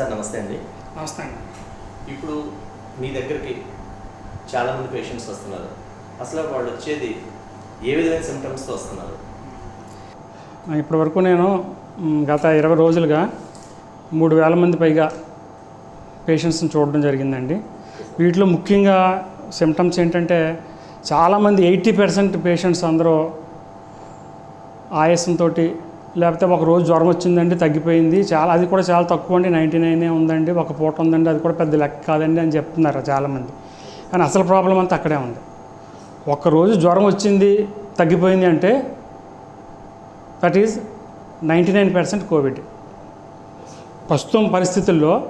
Sir నమస్తే అండి. నమస్తే అండి. ఇప్పుడు మీ దగ్గరికి చాలామంది పేషెంట్స్ వస్తున్నారు. అసలు వాళ్ళు వచ్చేది ఏ విధమైన సిమ్టమ్స్తో వస్తున్నారు? ఇప్పటి వరకు నేను గత ఇరవై రోజులుగా మూడు వేల మంది పైగా పేషెంట్స్ని చూడడం జరిగిందండి. వీటిలో ముఖ్యంగా సిమ్టమ్స్ ఏంటంటే చాలామంది ఎయిటీ పర్సెంట్ పేషెంట్స్ అందరూ ఆయాసంతో లేకపోతే ఒక రోజు జ్వరం వచ్చిందండి తగ్గిపోయింది. చాలా అది కూడా చాలా తక్కువ అండి. నైంటీ నైనే ఉందండి. ఒక పూట ఉందండి. అది కూడా పెద్ద లెక్క కాదండి అని చెప్తున్నారు చాలామంది. కానీ అసలు ప్రాబ్లం అంతా అక్కడే ఉంది. ఒకరోజు జ్వరం వచ్చింది తగ్గిపోయింది అంటే that is ninety nine percent covid. ప్రస్తుతం పరిస్థితుల్లో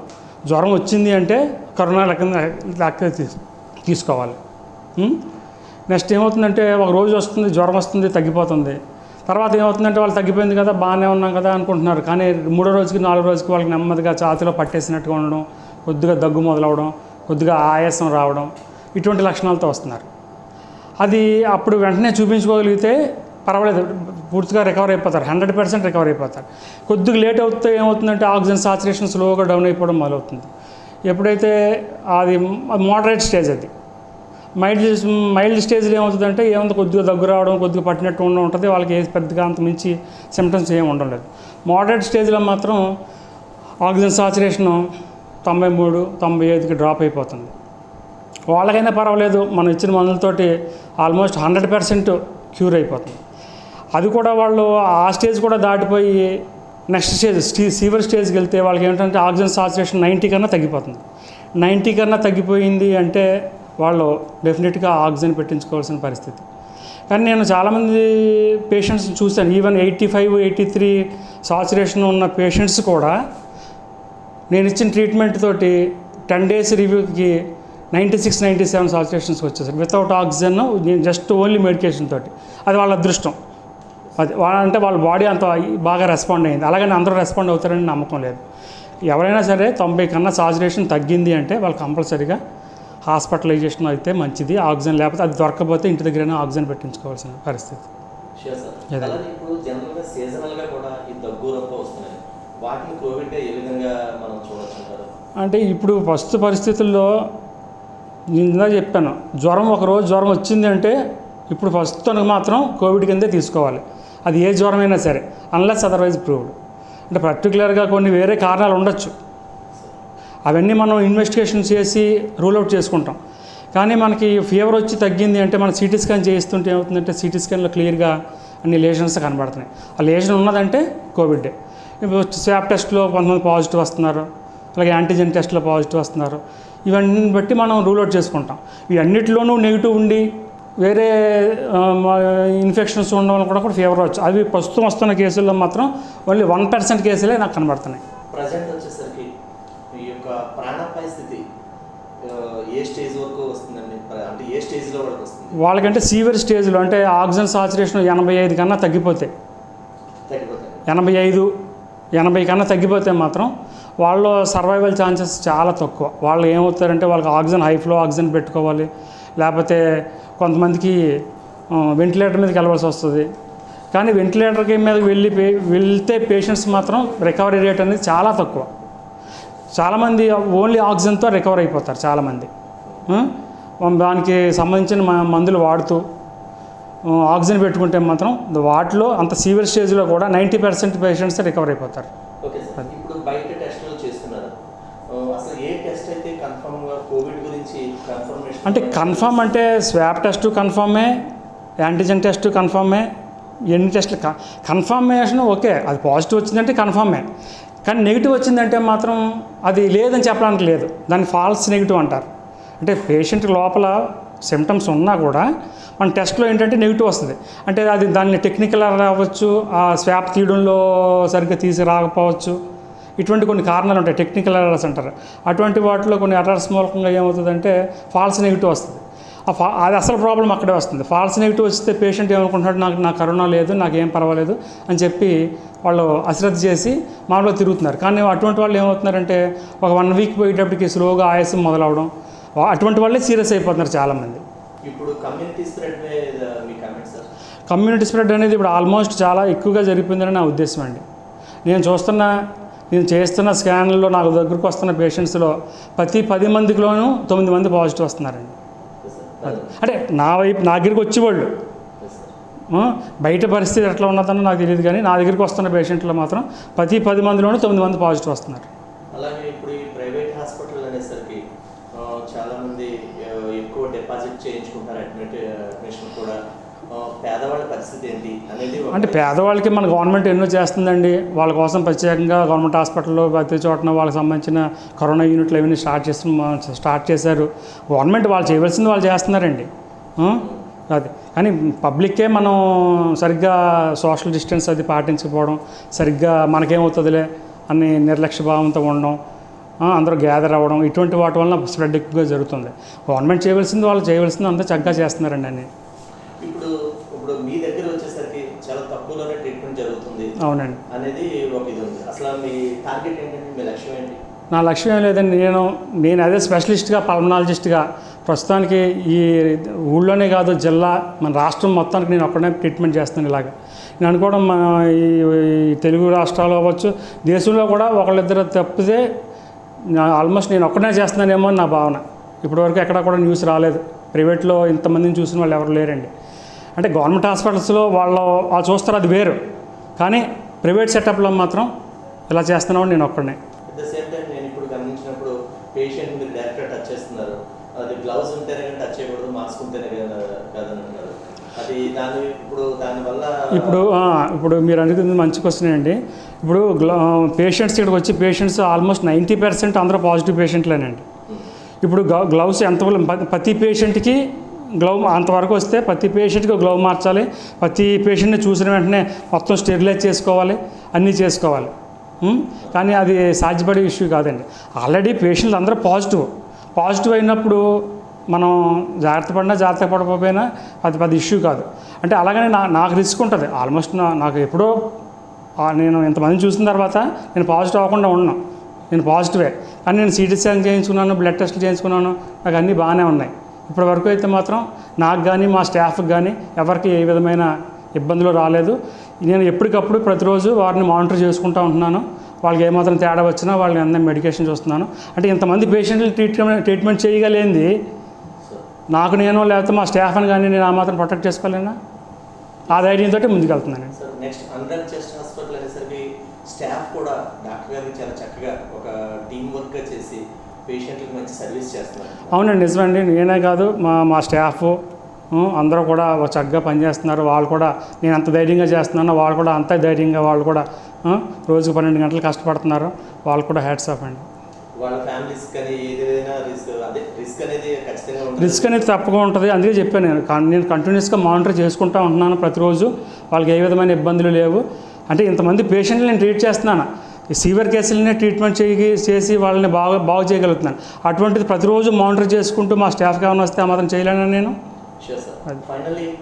జ్వరం వచ్చింది అంటే కరోనా లెక్క లెక్క తీసుకోవాలి. నెక్స్ట్ ఏమవుతుందంటే ఒక రోజు వస్తుంది జ్వరం వస్తుంది తగ్గిపోతుంది. తర్వాత ఏమవుతుందంటే వాళ్ళు తగ్గిపోయింది కదా బాగానే ఉన్నాం కదా అనుకుంటున్నారు. కానీ మూడో రోజుకి నాలుగో రోజుకి వాళ్ళకి నెమ్మదిగా ఛాతిలో పట్టేసినట్టుగా ఉండడం కొద్దిగా దగ్గు మొదలవడం కొద్దిగా ఆయాసం రావడం ఇటువంటి లక్షణాలతో వస్తున్నారు. అది అప్పుడు వెంటనే చూపించుకోగలిగితే పర్వాలేదు. పూర్తిగా రికవర్ అయిపోతారు. హండ్రెడ్ పర్సెంట్ రికవర్ అయిపోతారు. కొద్దిగా లేట్ అవుతే ఏమవుతుందంటే ఆక్సిజన్ సాచురేషన్ స్లోగా డౌన్ అయిపోవడం మొదలవుతుంది. ఎప్పుడైతే అది మోడరేట్ స్టేజ్ అది మైల్డ్ మైల్డ్ స్టేజ్లో ఏమవుతుందంటే ఏముంది కొద్దిగా దగ్గు రావడం కొద్దిగా పట్టినట్టు ఉండడం ఉంటుంది వాళ్ళకి ఏ పెద్దగా అంత మించి సిమ్టమ్స్ ఏమి ఉండలేదు మోడరేట్ స్టేజ్లో మాత్రం ఆక్సిజన్ సాచురేషన్ తొంభై మూడు తొంభై ఐదుకి డ్రాప్ అయిపోతుంది. వాళ్ళకైనా పర్వాలేదు మనం ఇచ్చిన మందులతోటి ఆల్మోస్ట్ హండ్రెడ్ పర్సెంట్ క్యూర్ అయిపోతుంది. అది కూడా వాళ్ళు ఆ స్టేజ్ కూడా దాటిపోయి నెక్స్ట్ స్టేజ్ స్టీ సీవర్ స్టేజ్కి వెళ్తే వాళ్ళకి ఏంటంటే ఆక్సిజన్ సాచురేషన్ నైంటీ కన్నా తగ్గిపోతుంది. నైంటీ కన్నా తగ్గిపోయింది అంటే వాళ్ళు డెఫినెట్గా ఆక్సిజన్ పెట్టించుకోవాల్సిన పరిస్థితి. కానీ నేను చాలామంది పేషెంట్స్ చూశాను. Even eighty five eighty three saturation ఉన్న పేషెంట్స్ కూడా నేను ఇచ్చిన ట్రీట్మెంట్ తోటి టెన్ డేస్ రివ్యూకి నైంటీ సిక్స్ నైంటీ సెవెన్ సాచురేషన్స్కి వచ్చేసారు వితౌట్ ఆక్సిజన్ నేను జస్ట్ ఓన్లీ మెడికేషన్ తోటి. అది వాళ్ళ అదృష్టం. అది వాళ్ళ అంటే వాళ్ళ బాడీ అంత బాగా రెస్పాండ్ అయింది. అలాగని అందరూ రెస్పాండ్ అవుతారని నమ్మకం లేదు. ఎవరైనా సరే తొంభై కన్నా సాచురేషన్ తగ్గింది అంటే వాళ్ళు కంపల్సరీగా హాస్పిటలైజేషన్ అయితే మంచిది ఆక్సిజన్ లేకపోతే అది దొరకకపోతే ఇంటి దగ్గరైనా ఆక్సిజన్ పెట్టించుకోవాల్సిన పరిస్థితి. అంటే ఇప్పుడు ప్రస్తుత పరిస్థితుల్లో నేను ఇందాక చెప్పాను జ్వరం ఒక రోజు జ్వరం వచ్చింది అంటే ఇప్పుడు ప్రస్తుతానికి మాత్రం కోవిడ్ కిందే తీసుకోవాలి. అది ఏ జ్వరమైనా సరే అన్లెస్ అదర్వైజ్ ప్రూవ్డ్ అంటే పర్టికులర్గా కొన్ని వేరే కారణాలు ఉండొచ్చు. అవన్నీ మనం ఇన్వెస్టిగేషన్ చేసి రూల్ అవుట్ చేసుకుంటాం. కానీ మనకి ఫీవర్ వచ్చి తగ్గింది అంటే మనం సిటీ స్కాన్ చేయిస్తుంటే ఏమవుతుందంటే సిటీ స్కాన్లో క్లియర్గా అన్ని లేషన్స్ కనబడుతున్నాయి. ఆ లేషన్ ఉన్నదంటే కోవిడ్ ఇప్పుడు స్వాబ్ టెస్ట్లో కొంతమంది పాజిటివ్ వస్తున్నారు అలాగే యాంటీజెన్ టెస్ట్లో పాజిటివ్ వస్తున్నారు. ఇవన్నీ బట్టి మనం రూల్ అవుట్ చేసుకుంటాం. ఇవన్నిటిలోనూ నెగిటివ్ ఉండి వేరే ఇన్ఫెక్షన్స్ ఉండడం వల్ల కూడా కూడా ఫీవర్ వచ్చు అవి ప్రస్తుతం వస్తున్న కేసుల్లో మాత్రం ఓన్లీ వన్ పర్సెంట్ కేసులే నాకు కనబడుతున్నాయి. ప్రజెంట్ వచ్చేసరికి ఈ యొక్క ప్రాణాపాయ స్థితి ఏ స్టేజ్ వరకు వస్తుందండి? అంటే ఏ స్టేజ్లో వరకు వస్తుంది? వాళ్ళకంటే సీవియర్ స్టేజ్లో అంటే ఆక్సిజన్ సాచురేషన్ ఎనభై ఐదు కన్నా తగ్గిపోతాయి తగ్గిపోతాయి. ఎనభై ఐదు ఎనభై కన్నా తగ్గిపోతే మాత్రం వాళ్ళు సర్వైవల్ ఛాన్సెస్ చాలా తక్కువ. వాళ్ళు ఏమవుతారంటే వాళ్ళకి ఆక్సిజన్ హై ఫ్లో ఆక్సిజన్ పెట్టుకోవాలి. లేకపోతే కొంతమందికి వెంటిలేటర్ మీదకి వెళ్ళవలసి వస్తుంది. కానీ వెంటిలేటర్కి మీద వెళ్ళి వెళ్తే పేషెంట్స్ మాత్రం రికవరీ రేట్ అనేది చాలా తక్కువ. చాలామంది ఓన్లీ ఆక్సిజన్తో రికవర్ అయిపోతారు చాలామంది? దానికి సంబంధించిన మందులు వాడుతూ ఆక్సిజన్ పెట్టుకుంటే మాత్రం వాటిలో అంత సీవియర్ స్టేజ్లో కూడా నైంటీ పర్సెంట్ పేషెంట్స్ రికవర్ అయిపోతారు. అంటే కన్ఫర్మ్ అంటే స్వాబ్ టెస్ట్ కన్ఫర్మే యాంటీజెన్ టెస్ట్ కన్ఫర్మే ఎన్ని టెస్ట్లు కన్ఫర్మేషన్ ఓకే అది పాజిటివ్ వచ్చిందంటే కన్ఫర్మే కానీ నెగిటివ్ వచ్చిందంటే మాత్రం అది లేదని చెప్పడానికి లేదు. దాన్ని ఫాల్స్ నెగిటివ్ అంటారు. అంటే పేషెంట్ లోపల సిమ్టమ్స్ ఉన్నా కూడా మన టెస్ట్లో ఏంటంటే నెగిటివ్ వస్తుంది. అంటే అది దాన్ని టెక్నికల్ రావచ్చు ఆ స్వాప్ తీయడంలో సరిగ్గా తీసి రాకపోవచ్చు. ఇటువంటి కొన్ని కారణాలు ఉంటాయి. టెక్నికల్ ఎర్రర్స్ అంటారు. అటువంటి వాటిలో కొన్ని ఎర్రర్స్ మూలకంగా ఏమవుతుందంటే ఫాల్స్ నెగిటివ్ వస్తుంది. ఆ ఫా అది అసలు ప్రాబ్లం అక్కడే వస్తుంది. ఫాల్స్ నెగిటివ్ వస్తే పేషెంట్ ఏమనుకుంటున్నాడు నాకు నా కరోనా లేదు నాకు ఏం పర్వాలేదు అని చెప్పి వాళ్ళు అశ్రద్ధ చేసి మామూలుగా తిరుగుతున్నారు. కానీ అటువంటి వాళ్ళు ఏమవుతున్నారంటే ఒక వన్ వీక్ పోయేటప్పటికి స్లోగా ఆయాసం మొదలవడం అటువంటి వాళ్ళే సీరియస్ అయిపోతున్నారు చాలామంది. ఇప్పుడు కమ్యూనిటీ స్ప్రెడ్ కమ్యూనిటీ స్ప్రెడ్ అనేది ఇప్పుడు ఆల్మోస్ట్ చాలా ఎక్కువగా జరిగిపోయిందని నా ఉద్దేశం అండి. నేను చూస్తున్న నేను చేస్తున్న స్కాన్లో నాకు దగ్గరకు వస్తున్న పేషెంట్స్లో ప్రతి పది మందిలోనూ తొమ్మిది మంది పాజిటివ్ వస్తున్నారండి. అంటే నా వైపు నా దగ్గరికి వచ్చేవాళ్ళు. బయట పరిస్థితి ఎట్లా ఉన్నదని నాకు తెలియదు కానీ నా దగ్గరికి వస్తున్న పేషెంట్లు మాత్రం ప్రతి పది మందిలోనూ తొమ్మిది మంది పాజిటివ్ వస్తున్నారు. అలాగే ఇప్పుడు ఈ ప్రైవేట్ హాస్పిటల్ అనేసరికి ఆ, చాలా మంది ఆ, ఎక్కువ డిపాజిట్ చేయించుకుంటారు అడ్మిట్ అడ్మిషన్ కూడా. ఆ, పేదవాళ్ళ పరిస్థితి ఏంటి అనేది ఒక- అంటే పేదవాళ్ళకి మన గవర్నమెంట్ ఎన్నో చేస్తుందండి. వాళ్ళ కోసం ప్రత్యేకంగా గవర్నమెంట్ హాస్పిటల్లో ప్రతి చోటన వాళ్ళకి సంబంధించిన కరోనా యూనిట్లు అవన్నీ స్టార్ట్ చేస్తు స్టార్ట్ చేశారు. గవర్నమెంట్ వాళ్ళు చేయవలసింది వాళ్ళు చేస్తున్నారండి? అది. కానీ పబ్లిక్కే మనం సరిగ్గా సోషల్ డిస్టెన్స్ అది పాటించకపోవడం సరిగ్గా మనకేమవుతుందిలే అని నిర్లక్ష్య భావంతో ఉండడం అందరూ గ్యాదర్ అవ్వడం ఇటువంటి వాటి వలన స్ప్రెడ్ ఎక్కువగా జరుగుతుంది. గవర్నమెంట్ చేయవలసింది వాళ్ళు చేయవలసింది అంతా చక్కగా చేస్తున్నారండి అన్ని. ఇప్పుడు ఇప్పుడు మీ దగ్గర వచ్చేసరికి చాలా తక్కువలోనే ట్రీట్మెంట్ జరుగుతుంది అవునండి. అనేది ఒక ఇది ఉంది. అసలు మీ టార్గెట్ ఏంటంటే మీ లక్ష్యం ఏంటి? నా లక్ష్యం ఏం లేదండి నేను నేను అదే స్పెషలిస్ట్గా పల్మనాలజిస్ట్గా ప్రస్తుతానికి ఈ ఊళ్ళోనే కాదు జిల్లా మన రాష్ట్రం మొత్తానికి నేను ఒక్కడే ట్రీట్మెంట్ చేస్తాను ఇలాగ. నేను అనుకోవడం మన ఈ తెలుగు రాష్ట్రాలు అవ్వచ్చు దేశంలో కూడా ఒకళ్ళిద్దరు తప్పితే ఆల్మోస్ట్ నేను ఒక్కడే చేస్తున్నానేమో అని నా భావన. ఇప్పటివరకు ఎక్కడ కూడా న్యూస్ రాలేదు. ప్రైవేట్లో ఇంతమందిని చూసిన వాళ్ళు ఎవరు లేరండి. అంటే గవర్నమెంట్ హాస్పిటల్స్లో వాళ్ళు వాళ్ళు చూస్తారు అది వేరు. కానీ ప్రైవేట్ సెటప్లో మాత్రం ఇలా చేస్తున్నామని నేను ఒక్కడనే అట్ ద సేమ్ టైం నేను ఇప్పుడు గమనించినప్పుడు పేషెంట్ మీరు డైరెక్ట్గా టచ్ చేస్తున్నారు అది గ్లౌజ్ ఉంటేనే కానీ టచ్ చేయకూడదు మాస్క్ ఉంటేనే కదా- కాదని అంటున్నారు అది దాని ఇప్పుడు ఇప్పుడు మీరు అడుగుతుంది మంచి క్వశ్చన్ అండి. ఇప్పుడు పేషెంట్స్ ఇక్కడికి వచ్చి పేషెంట్స్ ఆల్మోస్ట్ నైంటీ పర్సెంట్ అందరూ పాజిటివ్ పేషెంట్లేనండి ఇప్పుడు గ్లౌస్ ఎంత ప్రతి పేషెంట్కి గ్లౌ అంతవరకు వస్తే ప్రతి పేషెంట్కి గ్లౌ మార్చాలి. ప్రతి పేషెంట్ని చూసిన వెంటనే మొత్తం స్టెరిలైజ్ చేసుకోవాలి అన్నీ చేసుకోవాలి. కానీ అది సాధ్యపడే ఇష్యూ కాదండి. ఆల్రెడీ పేషెంట్లు అందరూ పాజిటివ్ పాజిటివ్ అయినప్పుడు మనం జాగ్రత్త పడినా జాగ్రత్త పడకపోయినా అది పెద్ద ఇష్యూ కాదు. అంటే అలాగనే నా నాకు రిస్క్ ఉంటుంది. ఆల్మోస్ట్ నా నాకు ఎప్పుడో నేను ఇంతమంది చూసిన తర్వాత నేను పాజిటివ్ అవ్వకుండా ఉన్నాను. నేను పాజిటివే. కానీ నేను సిటీ స్కాన్ చేయించుకున్నాను బ్లడ్ టెస్ట్లు చేయించుకున్నాను నాకు అన్నీ బాగానే ఉన్నాయి. ఇప్పటి వరకు అయితే మాత్రం నాకు కానీ మా స్టాఫ్కి కానీ ఎవరికి ఏ విధమైన ఇబ్బందులు రాలేదు. నేను ఎప్పటికప్పుడు ప్రతిరోజు వారిని మానిటర్ చేసుకుంటూ ఉంటున్నాను. వాళ్ళకి ఏమాత్రం తేడా వచ్చినా వాళ్ళని అందరం మెడికేషన్ చూస్తున్నాను. అంటే ఇంతమంది పేషెంట్లు ట్రీట్మెంట్ ట్రీట్మెంట్ చేయగలేంది. నాకు నేను లేకపోతే మా స్టాఫ్ అని కానీ నేను ఆ మాత్రం ప్రొటెక్ట్ చేసుకోలేనా? ఆ ధైర్యంతో ముందుకెళ్తున్నాను. నెక్స్ట్ అండర్ చెస్ట్ హాస్పిటల్ అనేసరికి స్టాఫ్ కూడా డాక్టర్ గారికి చాలా చక్కగా ఒక టీం వర్క్గా చేసి పేషెంట్లకు మంచి సర్వీస్ చేస్తున్నారు. అవునండి నిజమండి. నేనే కాదు మా మా స్టాఫ్ అందరూ కూడా ఒక చక్కగా పనిచేస్తున్నారు. వాళ్ళు కూడా నేను అంత ధైర్యంగా చేస్తున్నాను వాళ్ళు కూడా అంత ధైర్యంగా వాళ్ళు కూడా రోజుకు పన్నెండు గంటలు కష్టపడుతున్నారు. వాళ్ళు కూడా హ్యాట్స్ ఆఫ్ అండి. వాళ్ళ ఫ్యామిలీస్ కానీ ఏదైనా రిస్క్ అనేది ఖచ్చితంగా ఉంటుంది. తప్పకుండా అందుకే చెప్పాను నేను. కన్- నేను కంటిన్యూస్గా మానిటర్ చేసుకుంటూ ఉంటున్నాను ప్రతిరోజు. వాళ్ళకి ఏ విధమైన ఇబ్బందులు లేవు. అంటే ఇంతమంది పేషెంట్లు నేను ట్రీట్ చేస్తున్నాను. ఈ సీవియర్ కేసులనే ట్రీట్మెంట్ చేయి చేసి వాళ్ళని బాగా బాగు చేయగలుగుతున్నాను. అటువంటిది ప్రతిరోజు మానిటర్ చేసుకుంటూ మా స్టాఫ్కి ఏమైనా వస్తే ఆ మాత్రం చేయలేను నేను. ఫైనల్లీ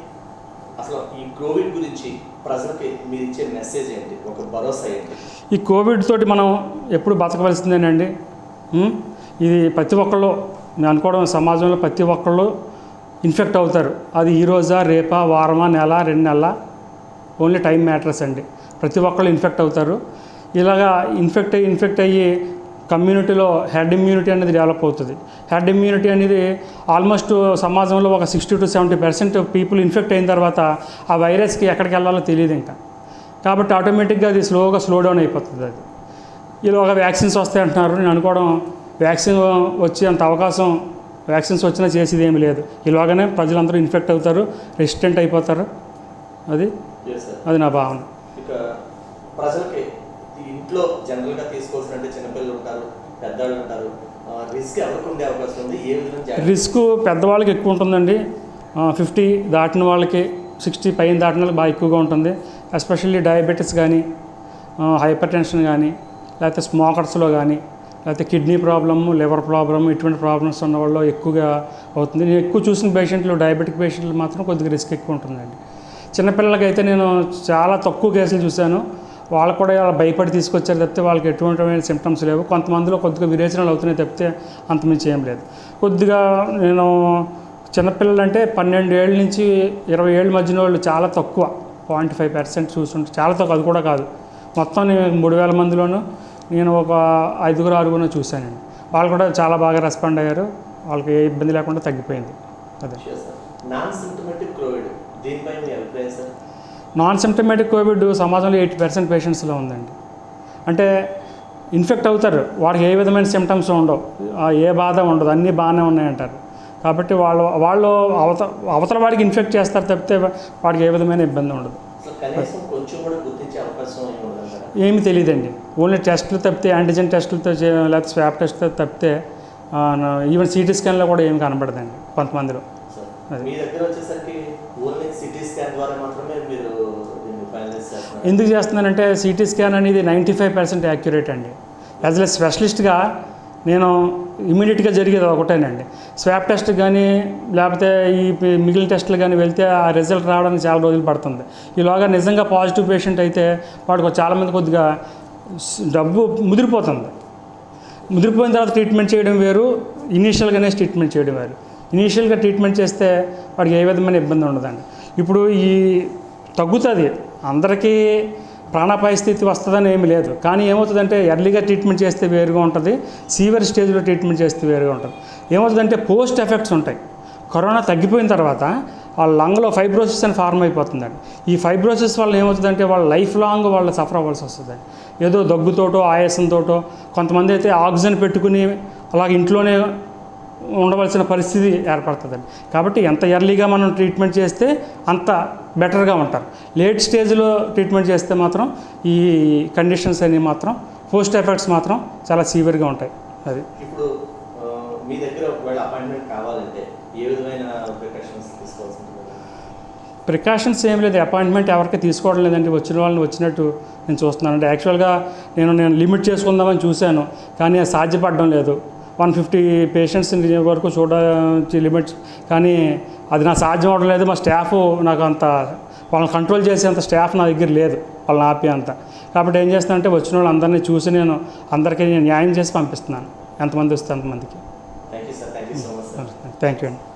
అసలు ఈ కోవిడ్ గురించి ప్రజలకి మీరు ఇచ్చే మెసేజ్ ఏంటి? ఒక భరోసా ఏంటి? ఈ కోవిడ్ తోటి మనం ఎప్పుడు బతకవలసిందేనండి? ఇది ప్రతి ఒక్కళ్ళు నేను అనుకోవడం సమాజంలో ప్రతి ఒక్కళ్ళు ఇన్ఫెక్ట్ అవుతారు. అది ఈ రోజా రేపా వారమా నెల రెండు నెలల? ఓన్లీ టైం మ్యాటర్స్ అండి. ప్రతి ఒక్కళ్ళు ఇన్ఫెక్ట్ అవుతారు. ఇలాగా ఇన్ఫెక్ట్ అయ్యి ఇన్ఫెక్ట్ అయ్యి కమ్యూనిటీలో హెడ్ ఇమ్యూనిటీ అనేది డెవలప్ అవుతుంది. హెడ్ ఇమ్యూనిటీ అనేది ఆల్మోస్ట్ సమాజంలో ఒక sixty to seventy percent people infect అయిన తర్వాత ఆ వైరస్కి ఎక్కడికి వెళ్ళాలో తెలియదు ఇంకా. కాబట్టి ఆటోమేటిక్గా అది స్లోగా స్లో డౌన్ అయిపోతుంది అది. ఈలోగా వ్యాక్సిన్స్ వస్తాయి అంటున్నారు నేను అనుకోవడం వ్యాక్సిన్ వచ్చే అంత అవకాశం వ్యాక్సిన్స్ వచ్చినా చేసేది ఏమీ లేదు. ఈలోగానే ప్రజలందరూ ఇన్ఫెక్ట్ అవుతారు రెసిస్టెంట్ అయిపోతారు. అది. అది నా భావన. ఇక ప్రజలకి ఇంట్లో జనరల్గా చిన్నపిల్లలు ఉంటారు పెద్దవాళ్ళు ఉంటారు రిస్క్ ఎవరికి ఉండే అవకాశం ఉంది? ఏ విధంగా రిస్క్ పెద్దవాళ్ళకి ఎక్కువ ఉంటుందండి. ఫిఫ్టీ దాటిన వాళ్ళకి సిక్స్టీ పైన దాటిన వాళ్ళకి బాగా ఎక్కువగా ఉంటుంది. ఎస్పెషల్లీ డయాబెటీస్ కానీ హైపర్ టెన్షన్ కానీ లేకపోతే స్మోకర్స్లో కానీ లేకపోతే కిడ్నీ ప్రాబ్లమ్ లివర్ ప్రాబ్లమ్ ఇటువంటి ప్రాబ్లమ్స్ ఉన్న వాళ్ళు ఎక్కువగా అవుతుంది. నేను ఎక్కువ చూసిన పేషెంట్లు డయాబెటిక్ పేషెంట్లు మాత్రం కొద్దిగా రిస్క్ ఎక్కువ ఉంటుందండి. చిన్నపిల్లలకైతే నేను చాలా తక్కువ కేసులు చూశాను. వాళ్ళు కూడా ఇలా భయపడి తీసుకొచ్చారు తప్పితే వాళ్ళకి ఎటువంటి సిమ్టమ్స్ లేవు. కొంతమందిలో కొద్దిగా విరేచనాలు అవుతున్నాయి తప్పితే అంతమించి ఏం లేదు. కొద్దిగా నేను చిన్నపిల్లలు అంటే పన్నెండు ఏళ్ళ నుంచి ఇరవై ఏళ్ళ మధ్యన వాళ్ళు చాలా తక్కువ పాయింట్ ఫైవ్ పర్సెంట్ చూస్తుంటే చాలా తక్కువ అది కూడా కాదు. మొత్తం నేను మూడు వేల మందిలోనూ నేను ఒక ఐదుగురు ఆరుగురు చూశానండి. వాళ్ళు కూడా చాలా బాగా రెస్పాండ్ అయ్యారు. వాళ్ళకి ఏ ఇబ్బంది లేకుండా తగ్గిపోయింది. అదే. నాన్ సిమ్టమేటిక్ కోవిడ్ సమాజంలో ఎయిటీ పర్సెంట్ పేషెంట్స్లో ఉందండి. అంటే ఇన్ఫెక్ట్ అవుతారు. వాడికి ఏ విధమైన సిమ్టమ్స్ ఉండవు. ఏ బాధ ఉండదు. అన్నీ బాగానే ఉన్నాయంటారు. కాబట్టి వాళ్ళు వాళ్ళు అవత అవతల వాడికి ఇన్ఫెక్ట్ చేస్తారు తప్పితే వాడికి ఏ విధమైన ఇబ్బంది ఉండదు. ఏమీ తెలియదండి. ఓన్లీ టెస్టులు తప్పితే యాంటీజెన్ టెస్టులతో లేకపోతే స్వాబ్ టెస్ట్తో తప్పితే ఈవెన్ సిటీ స్కాన్లో కూడా ఏమి కనబడదండి కొంతమందిలో. సార్ అది. మీ దగ్గర వచ్చేసరికి ఓన్లీ సిటీ స్కాన్ ద్వారా మాత్రమే మీరు దీన్ని ఫైనలైజ్ చేస్తున్నారు? ఎందుకు చేస్తున్నానంటే సిటీ స్కాన్ అనేది నైంటీ ఫైవ్ పర్సెంట్ యాక్యురేట్ అండి యాజ్ ఎ స్పెషలిస్ట్గా నేను ఇమీడియట్గా జరిగేది ఒకటేనండి. స్వాబ్ టెస్ట్ కానీ లేకపోతే ఈ మిగిలిన టెస్టులు కానీ వెళ్తే ఆ రిజల్ట్ రావడానికి చాలా రోజులు పడుతుంది. ఈలోగా నిజంగా పాజిటివ్ పేషెంట్ అయితే వాడికి చాలామంది కొద్దిగా డబ్బు ముదిరిపోతుంది. ముదిరిపోయిన తర్వాత ట్రీట్మెంట్ చేయడం వేరు ఇనీషియల్గానే ట్రీట్మెంట్ చేయడం వేరు. ఇనీషియల్గా ట్రీట్మెంట్ చేస్తే వాడికి ఏ విధమైన ఇబ్బంది ఉండదండి. ఇప్పుడు ఈ తగ్గుతుంది. అందరికీ ప్రాణాపాయ స్థితి వస్తుందని ఏమీ లేదు. కానీ ఏమవుతుందంటే ఎర్లీగా ట్రీట్మెంట్ చేస్తే వేరుగా ఉంటుంది సీవియర్ స్టేజ్లో ట్రీట్మెంట్ చేస్తే వేరుగా ఉంటుంది. ఏమవుతుందంటే పోస్ట్ ఎఫెక్ట్స్ ఉంటాయి. కరోనా తగ్గిపోయిన తర్వాత వాళ్ళ లంగ్లో ఫైబ్రోసిస్ అని ఫార్మ్ అయిపోతుందండి. ఈ ఫైబ్రోసిస్ వల్ల ఏమవుతుందంటే వాళ్ళ లైఫ్ లాంగ్ వాళ్ళు సఫర్ అవ్వాల్సి వస్తుంది ఏదో దగ్గుతోటో ఆయాసంతోటో కొంతమంది అయితే ఆక్సిజన్ పెట్టుకుని అలాగ ఇంట్లోనే ఉండవలసిన పరిస్థితి ఏర్పడుతుందండి. కాబట్టి ఎంత ఎర్లీగా మనం ట్రీట్మెంట్ చేస్తే అంత బెటర్గా ఉంటారు. లేట్ స్టేజ్లో ట్రీట్మెంట్ చేస్తే మాత్రం ఈ కండిషన్స్ అనేవి మాత్రం పోస్ట్ ఎఫెక్ట్స్ మాత్రం చాలా సీవియర్గా ఉంటాయి. అది. ఇప్పుడు మీ దగ్గర ఒకవేళ అపాయింట్మెంట్ కావాలంటే ఏ విధమైన ప్రికాషన్స్ తీసుకోవాల్సి ఉంటుంది? ప్రికాషన్స్ ఏం లేదు. అపాయింట్మెంట్ ఎవరికి తీసుకోవడం లేదండి. వచ్చిన వాళ్ళని వచ్చినట్టు నేను చూస్తున్నాను. అంటే యాక్చువల్గా నేను నేను లిమిట్ చేసుకుందామని చూశాను కానీ అది సాధ్యపడడం లేదు. వన్ ఫిఫ్టీ పేషెంట్స్ వరకు చూడ లిమిట్స్ కానీ అది నాకు సాధ్యం అవడం లేదు. మా స్టాఫ్ నాకు అంత వాళ్ళని కంట్రోల్ చేసేంత స్టాఫ్ నా దగ్గర లేదు. వాళ్ళని ఆపి అంత. కాబట్టి ఏం చేస్తానంటే వచ్చిన వాళ్ళందరినీ చూసి నేను అందరికీ నేను న్యాయం చేసి పంపిస్తున్నాను. ఎంతమంది వస్తే అంతమందికి. థ్యాంక్ యూ అండి.